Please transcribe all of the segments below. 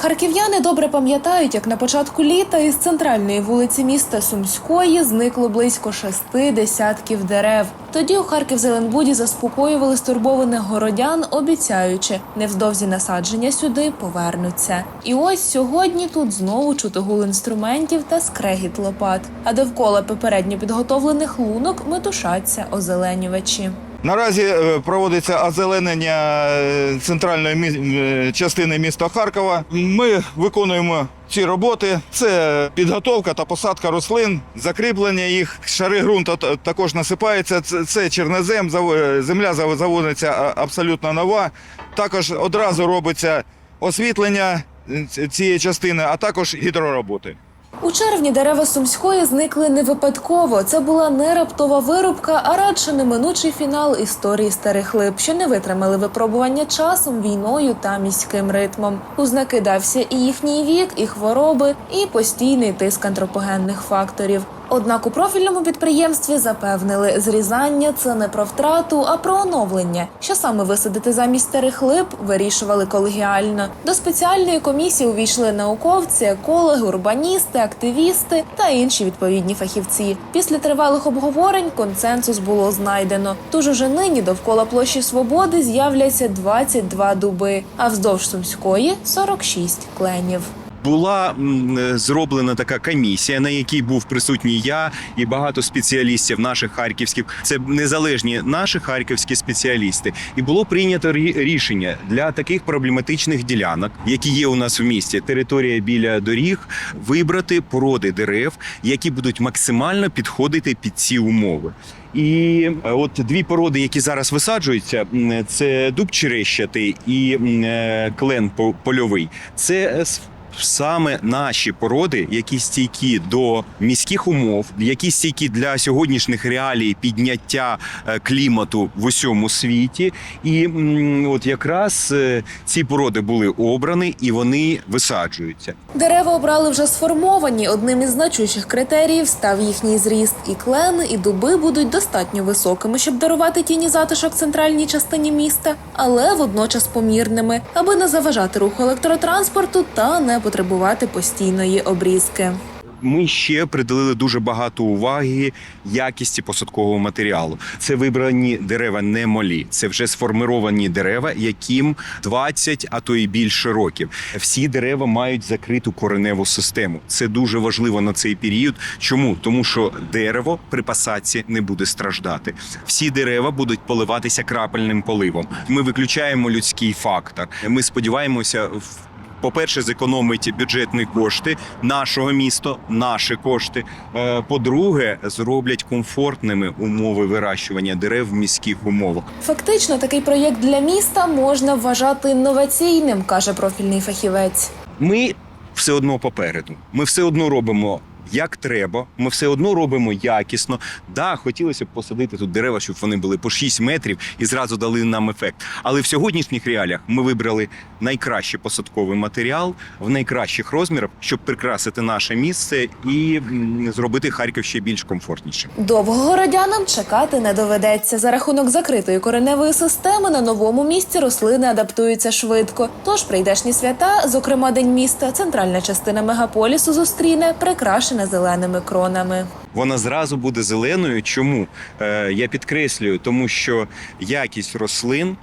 Харків'яни добре пам'ятають, як на початку літа із центральної вулиці міста Сумської зникло близько шести десятків дерев. Тоді у Харків-Зеленбуді заспокоювали стурбованих городян, обіцяючи, невдовзі насадження сюди повернуться. І ось сьогодні тут знову чути гул інструментів та скрегіт лопат. А довкола попередньо підготовлених лунок метушаться озеленювачі. Наразі е, проводиться озеленення е, центральної мі- е, частини міста Харкова. Ми виконуємо ці роботи. Це підготовка та посадка рослин, закріплення їх. Шари ґрунту також насипаються. Це, чернозем, земля заводиться абсолютно нова. Також одразу робиться освітлення цієї частини, а також гідророботи. У червні дерева Сумської зникли не випадково. Це була не раптова вирубка, а радше неминучий фінал історії старих лип, що не витримали випробування часом, війною та міським ритмом. У знаки дався і їхній вік, і хвороби, і постійний тиск антропогенних факторів. Однак у профільному підприємстві запевнили, зрізання це не про втрату, а про оновлення. Що саме висадити замість старих лип, вирішували колегіально. До спеціальної комісії увійшли науковці, екологи, урбаністи, активісти та інші відповідні фахівці. Після тривалих обговорень консенсус було знайдено. Тож уже нині довкола площі свободи з'являться 22 дуби, а вздовж сумської 46 кленів. Була е, зроблена така комісія, на якій був присутній я і багато спеціалістів наших харківських. Це незалежні наші харківські спеціалісти. І було прийнято рішення для таких проблематичних ділянок, які є у нас в місті, територія біля доріг, вибрати породи дерев, які будуть максимально підходити під ці умови. І е, от дві породи, які зараз висаджуються, це дуб черещатий і е, клен по- польовий. Це е, саме наші породи, які стійкі до міських умов, які стійкі для сьогоднішніх реалій підняття е, клімату в усьому світі. І от якраз е, ці породи були обрані і вони висаджуються. Дерева обрали вже сформовані. Одним із значущих критеріїв став їхній зріст. І клени, і дуби будуть достатньо високими, щоб дарувати тіні затишок центральній частині міста, але водночас помірними, аби не заважати руху електротранспорту та не потребувати постійної обрізки. Ми ще приділили дуже багато уваги якісті посадкового матеріалу. Це вибрані дерева не молі, це вже сформировані дерева, яким 20, а то і більше років. Всі дерева мають закриту кореневу систему. Це дуже важливо на цей період. Чому? Тому що дерево при посадці не буде страждати. Всі дерева будуть поливатися крапельним поливом. Ми виключаємо людський фактор. Ми сподіваємося в по-перше, зекономить бюджетні кошти нашого міста, наші кошти. Е, По-друге, зроблять комфортними умови вирощування дерев в міських умовах. Фактично, такий проєкт для міста можна вважати інноваційним, каже профільний фахівець. Ми все одно попереду. Ми все одно робимо. Як треба, ми все одно робимо якісно. Да, хотілося б посадити тут дерева, щоб вони були по 6 метрів і зразу дали нам ефект. Але в сьогоднішніх реаліях ми вибрали найкращий посадковий матеріал в найкращих розмірах, щоб прикрасити наше місце і зробити Харків ще більш комфортнішим. Довго городянам чекати не доведеться. За рахунок закритої кореневої системи на новому місці рослини адаптуються швидко. Тож прийдешні свята, зокрема День міста, центральна частина мегаполісу зустріне прикрашена зеленими кронами. Вона зразу буде зеленою. Чому е, я підкреслюю, тому що якість рослин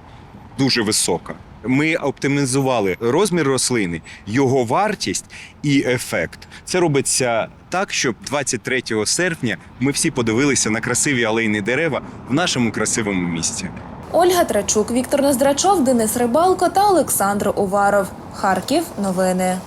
дуже висока. Ми оптимізували розмір рослини, його вартість і ефект. Це робиться так, щоб 23 серпня ми всі подивилися на красиві алейні дерева в нашому красивому місті. Ольга Трачук, Віктор Ноздрачов, Денис Рибалко та Олександр Уваров. Харків. Новини.